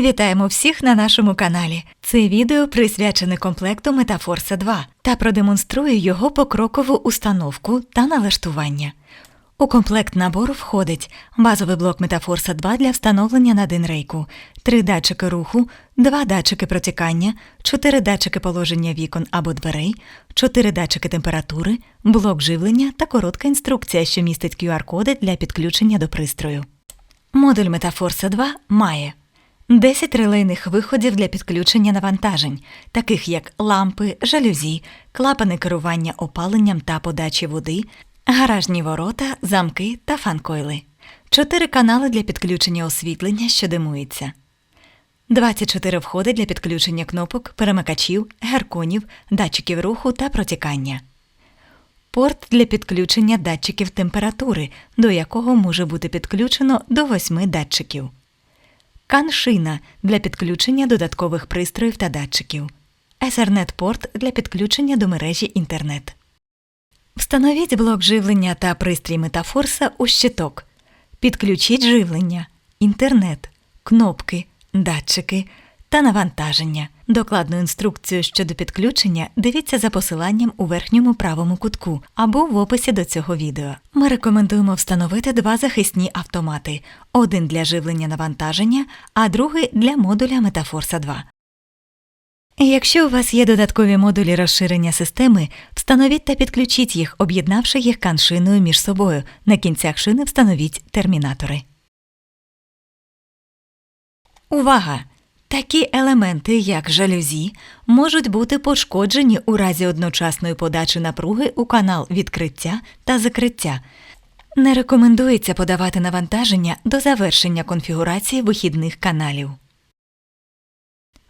Вітаємо всіх на нашому каналі. Це відео присвячене комплекту Метафорса 2 та продемонструю його покрокову установку та налаштування. У комплект набору входить базовий блок Метафорса 2 для встановлення на динрейку, три датчики руху, два датчики протікання, чотири датчики положення вікон або дверей, чотири датчики температури, блок живлення та коротка інструкція, що містить QR-коди для підключення до пристрою. Модуль Метафорса 2 має 10 релейних виходів для підключення навантажень, таких як лампи, жалюзі, клапани керування опаленням та подачі води, гаражні ворота, замки та фанкойли, 4 канали для підключення освітлення, що димується, 24 входи для підключення кнопок, перемикачів, герконів, датчиків руху та протікання. Порт для підключення датчиків температури, до якого може бути підключено до 8 датчиків. Каншина для підключення додаткових пристроїв та датчиків. Ethernet-порт для підключення до мережі інтернет. Встановіть блок живлення та пристрій Метафорса у щиток. Підключіть живлення, інтернет, кнопки, датчики та навантаження. Докладну інструкцію щодо підключення дивіться за посиланням у верхньому правому кутку або в описі до цього відео. Ми рекомендуємо встановити два захисні автомати: один для живлення навантаження, а другий для модуля Метафорса 2. Якщо у вас є додаткові модулі розширення системи, встановіть та підключіть їх, об'єднавши їх каншиною між собою. На кінцях шини встановіть термінатори. Увага! Такі елементи, як жалюзі, можуть бути пошкоджені у разі одночасної подачі напруги у канал відкриття та закриття. Не рекомендується подавати навантаження до завершення конфігурації вихідних каналів.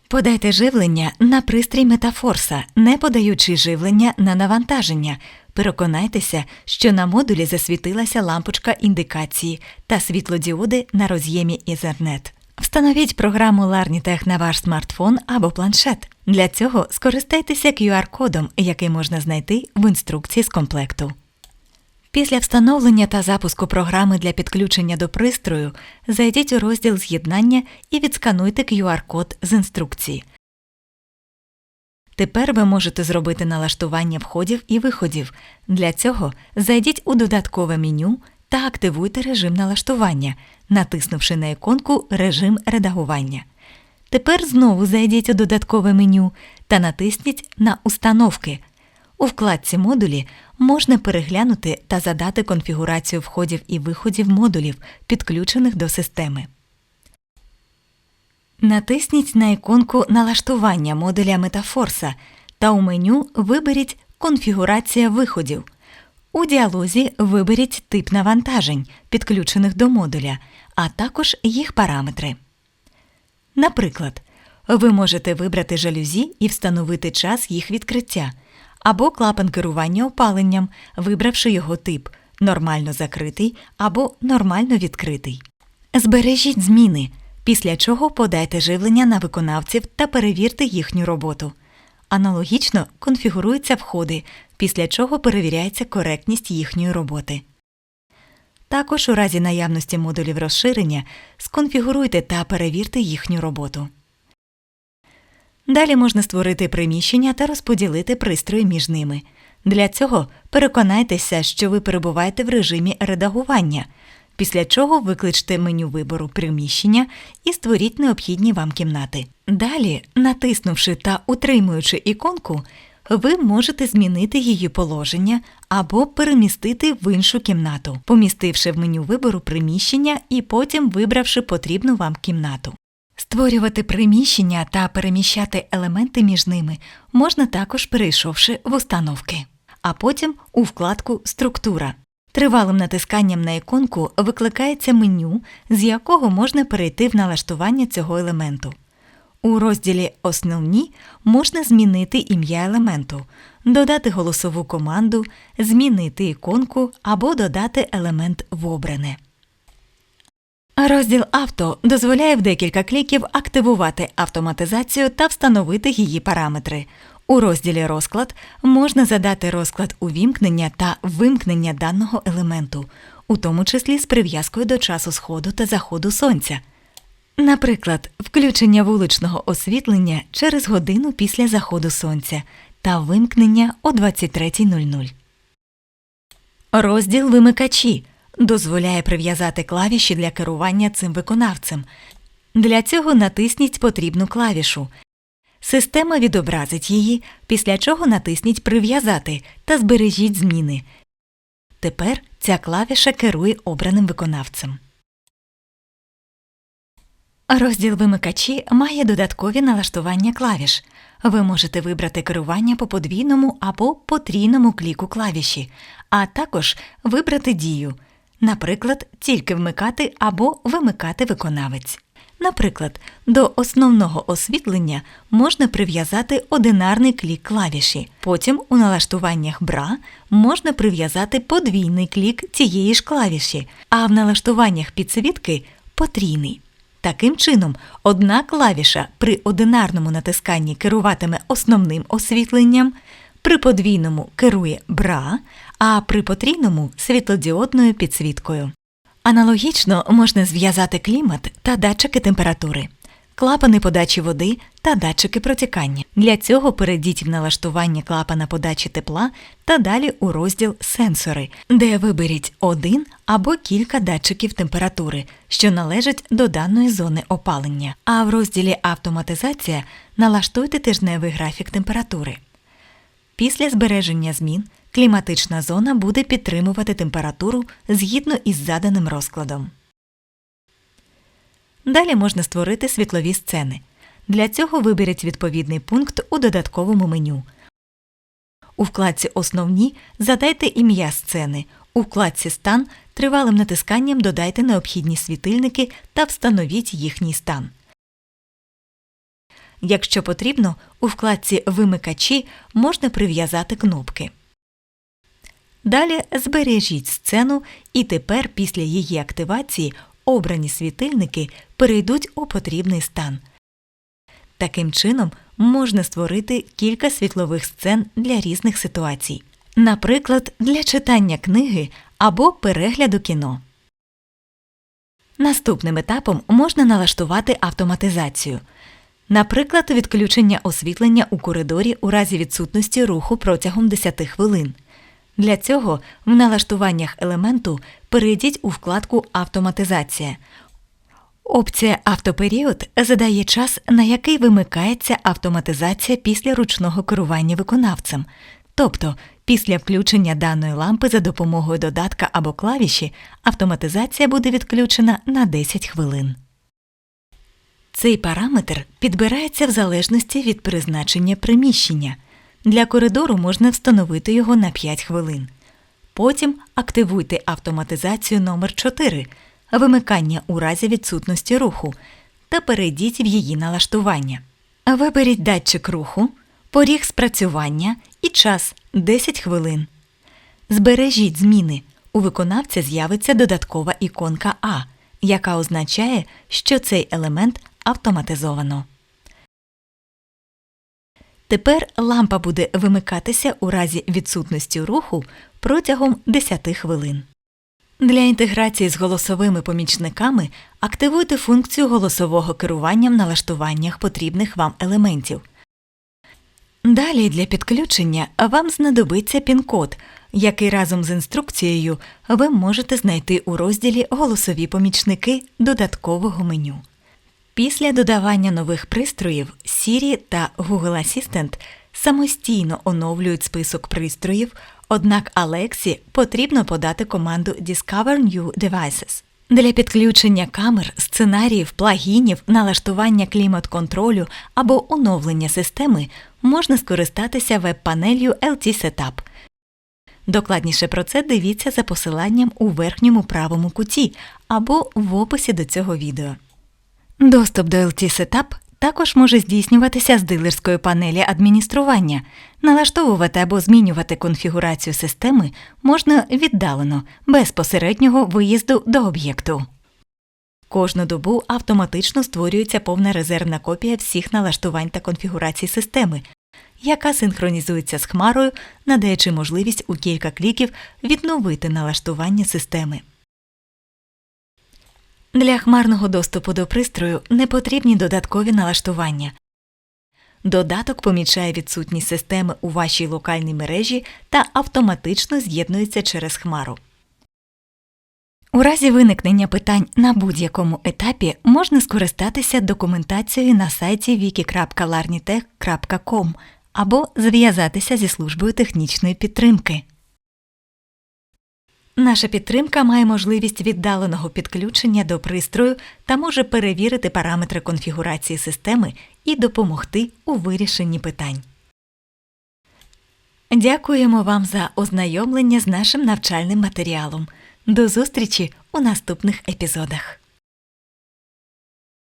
Подайте живлення на пристрій Метафорса, не подаючи живлення на навантаження. Переконайтеся, що на модулі засвітилася лампочка індикації та світлодіоди на роз'ємі Ethernet. Встановіть програму Larnitech на ваш смартфон або планшет. Для цього скористайтеся QR-кодом, який можна знайти в інструкції з комплекту. Після встановлення та запуску програми для підключення до пристрою зайдіть у розділ З'єднання і відскануйте QR-код з інструкції. Тепер ви можете зробити налаштування входів і виходів. Для цього зайдіть у додаткове меню та активуйте режим налаштування, натиснувши на іконку Режим редагування. Тепер знову зайдіть у додаткове меню та натисніть на Установки. У вкладці Модулі можна переглянути та задати конфігурацію входів і виходів модулів, підключених до системи. Натисніть на іконку Налаштування модуля Метафорса та у меню виберіть Конфігурація виходів. У діалозі виберіть тип навантажень, підключених до модуля, а також їх параметри. Наприклад, ви можете вибрати жалюзі і встановити час їх відкриття, або клапан керування опаленням, вибравши його тип нормально закритий або нормально відкритий. Збережіть зміни, після чого подайте живлення на виконавців та перевірте їхню роботу. Аналогічно конфігуруються входи, після чого перевіряється коректність їхньої роботи. Також у разі наявності модулів розширення сконфігуруйте та перевірте їхню роботу. Далі можна створити приміщення та розподілити пристрої між ними. Для цього переконайтеся, що ви перебуваєте в режимі редагування, після чого викличте меню вибору приміщення і створіть необхідні вам кімнати. Далі, натиснувши та утримуючи іконку, ви можете змінити її положення або перемістити в іншу кімнату, помістивши в меню вибору приміщення і потім вибравши потрібну вам кімнату. Створювати приміщення та переміщати елементи між ними можна також перейшовши в установки, а потім у вкладку Структура. Тривалим натисканням на іконку викликається меню, з якого можна перейти в налаштування цього елементу. У розділі Основні можна змінити ім'я елементу, додати голосову команду, змінити іконку або додати елемент в обране. Розділ Авто дозволяє в декілька кліків активувати автоматизацію та встановити її параметри. У розділі Розклад можна задати розклад увімкнення та вимкнення даного елементу, у тому числі з прив'язкою до часу сходу та заходу сонця. Наприклад, включення вуличного освітлення через годину після заходу сонця та вимкнення о 23.00. Розділ вимикачі дозволяє прив'язати клавіші для керування цим виконавцем. Для цього натисніть потрібну клавішу. Система відобразить її, після чого натисніть Прив'язати та збережіть зміни. Тепер ця клавіша керує обраним виконавцем. Розділ вимикачі має додаткові налаштування клавіш. Ви можете вибрати керування по подвійному або потрійному кліку клавіші, а також вибрати дію, наприклад, тільки вмикати або вимикати виконавець. Наприклад, до основного освітлення можна прив'язати одинарний клік клавіші. Потім у налаштуваннях бра можна прив'язати подвійний клік цієї ж клавіші, а в налаштуваннях підсвітки потрійний. Таким чином, одна клавіша при одинарному натисканні керуватиме основним освітленням, при подвійному керує бра, а при потрійному світлодіодною підсвіткою. Аналогічно можна зв'язати клімат та датчики температури, клапани подачі води та датчики протікання. Для цього перейдіть в налаштування клапана подачі тепла та далі у розділ Сенсори, де виберіть один або кілька датчиків температури, що належать до даної зони опалення. А в розділі Автоматизація налаштуйте тижневий графік температури. Після збереження змін кліматична зона буде підтримувати температуру згідно із заданим розкладом. Далі можна створити світлові сцени. Для цього виберіть відповідний пункт у додатковому меню. У вкладці Основні задайте ім'я сцени. У вкладці Стан тривалим натисканням додайте необхідні світильники та встановіть їхній стан. Якщо потрібно, у вкладці Вимикачі можна прив'язати кнопки. Далі збережіть сцену, і тепер після її активації обрані світильники перейдуть у потрібний стан. Таким чином можна створити кілька світлових сцен для різних ситуацій, наприклад, для читання книги або перегляду кіно. Наступним етапом можна налаштувати автоматизацію. Наприклад, відключення освітлення у коридорі у разі відсутності руху протягом 10 хвилин. Для цього в налаштуваннях елементу перейдіть у вкладку Автоматизація. Опція Автоперіод задає час, на який вимикається автоматизація після ручного керування виконавцем. Тобто, після включення даної лампи за допомогою додатка або клавіші автоматизація буде відключена на 10 хвилин. Цей параметр підбирається в залежності від призначення приміщення. Для коридору можна встановити його на 5 хвилин. Потім активуйте автоматизацію номер 4 вимикання у разі відсутності руху та перейдіть в її налаштування. Виберіть датчик руху, поріг спрацювання і час 10 хвилин. Збережіть зміни. У виконавця з'явиться додаткова іконка А, яка означає, що цей елемент автоматизовано. Тепер лампа буде вимикатися у разі відсутності руху протягом 10 хвилин. Для інтеграції з голосовими помічниками активуйте функцію голосового керування в налаштуваннях потрібних вам елементів. Далі для підключення вам знадобиться пін-код, який разом з інструкцією ви можете знайти у розділі Голосові помічники додаткового меню. Після додавання нових пристроїв Siri та Google Assistant самостійно оновлюють список пристроїв, однак Алексі потрібно подати команду Discover New Devices. Для підключення камер, сценаріїв, плагінів, налаштування клімат-контролю або оновлення системи можна скористатися веб-панелью LT Setup. Докладніше про це дивіться за посиланням у верхньому правому куті або в описі до цього відео. Доступ до LT Setup також може здійснюватися з дилерської панелі адміністрування. Налаштовувати або змінювати конфігурацію системи можна віддалено, без посереднього виїзду до об'єкту. Кожну добу автоматично створюється повна резервна копія всіх налаштувань та конфігурацій системи, яка синхронізується з хмарою, надаючи можливість у кілька кліків відновити налаштування системи. Для хмарного доступу до пристрою не потрібні додаткові налаштування. Додаток помічає відсутність системи у вашій локальній мережі та автоматично з'єднується через хмару. У разі виникнення питань на будь-якому етапі можна скористатися документацією на сайті wiki.larnitech.com або зв'язатися зі службою технічної підтримки. Наша підтримка має можливість віддаленого підключення до пристрою та може перевірити параметри конфігурації системи і допомогти у вирішенні питань. Дякуємо вам за ознайомлення з нашим навчальним матеріалом. До зустрічі у наступних епізодах.